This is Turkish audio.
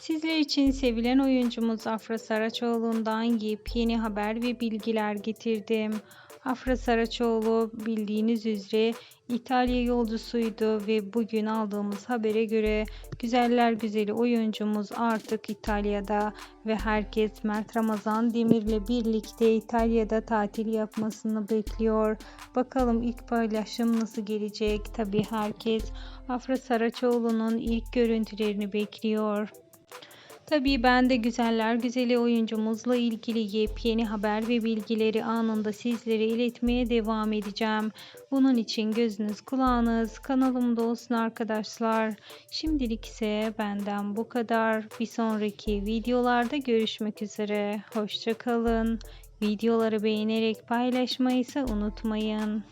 Sizler için sevilen oyuncumuz Afra Saraçoğlu'ndan yepyeni haber ve bilgiler getirdim. Afra Saraçoğlu bildiğiniz üzere İtalya yolcusuydu ve bugün aldığımız habere göre güzeller güzeli oyuncumuz artık İtalya'da ve herkes Mert Ramazan Demir'le birlikte İtalya'da tatil yapmasını bekliyor. Bakalım ilk paylaşım nasıl gelecek? Tabi herkes Afra Saraçoğlu'nun ilk görüntülerini bekliyor. Tabii ben de güzeller güzeli oyuncumuzla ilgili yepyeni haber ve bilgileri anında sizlere iletmeye devam edeceğim. Bunun için gözünüz kulağınız kanalımda olsun arkadaşlar. Şimdilik ise benden bu kadar. Bir sonraki videolarda görüşmek üzere. Hoşçakalın. Videoları beğenerek paylaşmayı ise unutmayın.